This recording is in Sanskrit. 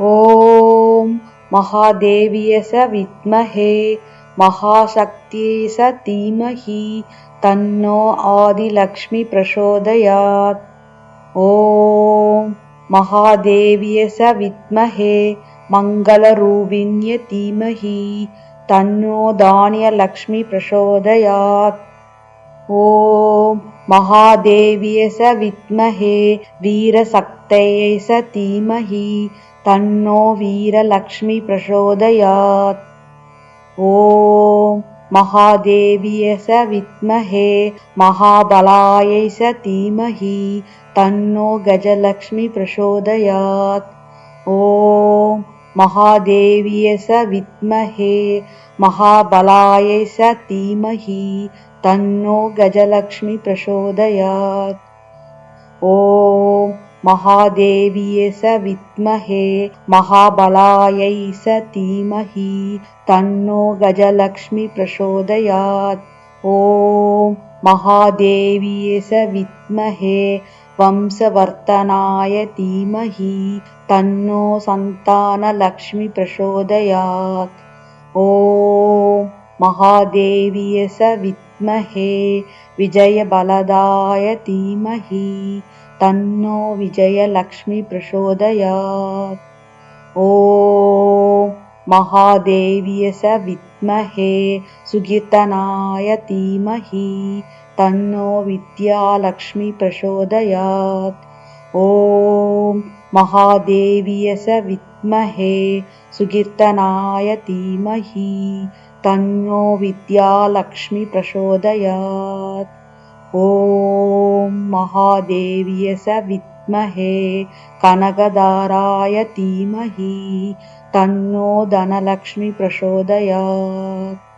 ॐ महादेव्य स विद्महे महाशक्त्यै स धीमहि तन्नो आदिलक्ष्मी प्रचोदयात् ॐ महादेव्य स विद्महे मङ्गलरूपिण्य धीमहि तन्नो धान्यलक्ष्मी प्रचोदयात् ॐ महादेव्य स विद्महे वीरशक्तये स धीमहि तन्नो वीरलक्ष्मी प्रचोदयात् ॐ महादेव्य स विद्महे महाबलायै स धीमहि तन्नो गजलक्ष्मी प्रचोदयात् ॐ महादेव्य स विद्महे महाबलायै स धीमहि तन्नो गजलक्ष्मी प्रचोदयात्। ॐ महादेव्ये स विद्महे महाबलायै स धीमहि तन्नो गजलक्ष्मी प्रचोदयात्। ॐ महादेव्ये स विद्महे वंशवर्तनाय धीमहि तन्नो सन्तानलक्ष्मी प्रचोदयात् ॐ महादेव्ये स विद्महे विजयबलदाय धीमहि तन्नो विजयलक्ष्मी प्रचोदयात् ॐ महादेव्य स विद्महे सुगीर्तनाय धीमहि तन्नो विद्यालक्ष्मी प्रचोदयात् ॐ महादेव्य स विद्महे सुगीर्तनाय धीमहि तन्नो विद्यालक्ष्मी प्रचोदयात् ॐ महादेव्य स विद्महे कनकदाराय धीमहि तन्नो धनलक्ष्मी प्रचोदयात्